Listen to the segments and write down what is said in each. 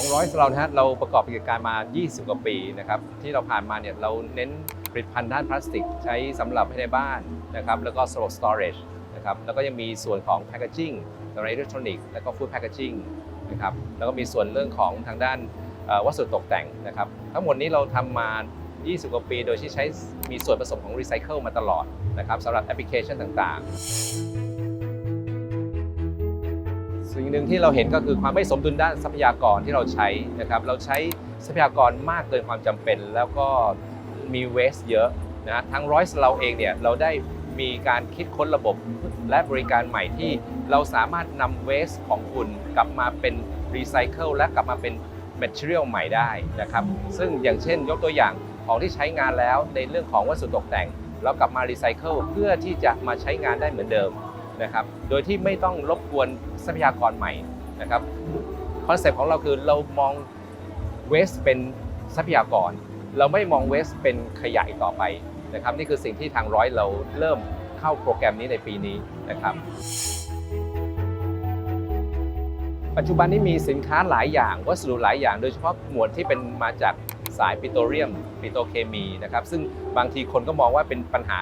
อยส์เรานะฮะเราประกอบกิจการมา 20 กว่าปีนะครับที่เราผ่านมาเนี่ยเราเน้นผลิตภัณฑ์ด้านพลาสติก ใช้สำหรับให้ในบ้านนะครับแล้วก็ slow storage นะครับแล้วก็ยังมีส่วนของ packaging สำหรับอิเล็กทรอนิกส์แล้วก็ food packaging นะครับแล้วก็มีส่วนเรื่องของทางด้านวัสดุตกแต่งนะครับทั้งหมดนี้เราทำมา 20 กว่าปี โดยที่ใช้มีส่วนผสมของรีไซเคิลมาตลอดนะครับสำหรับแอปพลิเคชันต่างๆ สิ่งหนึ่งที่เราเห็นก็คือความไม่สมดุลด้านทรัพยากรที่เราใช้นะครับเราใช้ทรัพยากรมากเกินความจำเป็น แล้วก็มีเวสเยอะนะทั้งร้อยเราเองเนี่ยเราได้มีการคิดค้นระบบและบริการใหม่ที่เราสามารถนำเวสของคุณกลับมาเป็นรีไซเคิลและกลับมาเป็น material ใหม่ได้นะครับซึ่งอย่างเช่นยกตัวอย่างของที่ใช้งานแล้วในเรื่องของวัสดุตกแต่ง เรากลับมารีไซเคิลเพื่อที่จะมาใช้งานได้เหมือนเดิม นะครับ โดยที่ไม่ต้องรบกวนทรัพยากรใหม่นะครับคอนเซปต์ของเราคือเรามองเวสเป็นทรัพยากร เราไม่มองเวสเป็นขยะอีกต่อไปนะครับ นี่คือสิ่งที่ทางร้อยเราเริ่มเข้าโปรแกรมนี้ในปีนี้นะครับ ปัจจุบันนี้มีสินค้าหลายอย่างวัสดุหลายอย่าง โดยเฉพาะหมวดที่เป็นมาจาก สายปิโตรเลียมปิโตเคมีนะครับซึ่งบางทีคนก็มองว่าเป็นปัญหา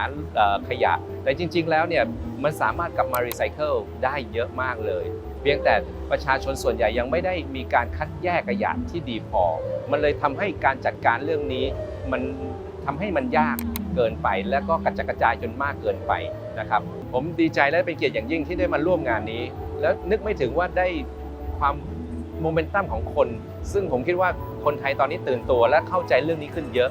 ขยะ แต่จริง ๆ แล้วเนี่ยมันสามารถกลับมารีไซเคิลได้เยอะมากเลย เพียงแต่ประชาชนส่วนใหญ่ยังไม่ได้มีการคัดแยกขยะที่ดีพอ มันเลยทำให้การจัดการเรื่องนี้มันทำให้มันยากเกินไปและก็กระจัดกระจายจนมากเกินไปนะครับ ผมดีใจและเป็นเกียรติอย่างยิ่งที่ได้มาร่วมงานนี้ แล้วนึกไม่ถึงว่าได้ความ โมเมนตัมของคน ซึ่งผมคิดว่าคนไทยตอนนี้ตื่นตัวและเข้าใจเรื่องนี้ขึ้นเยอะ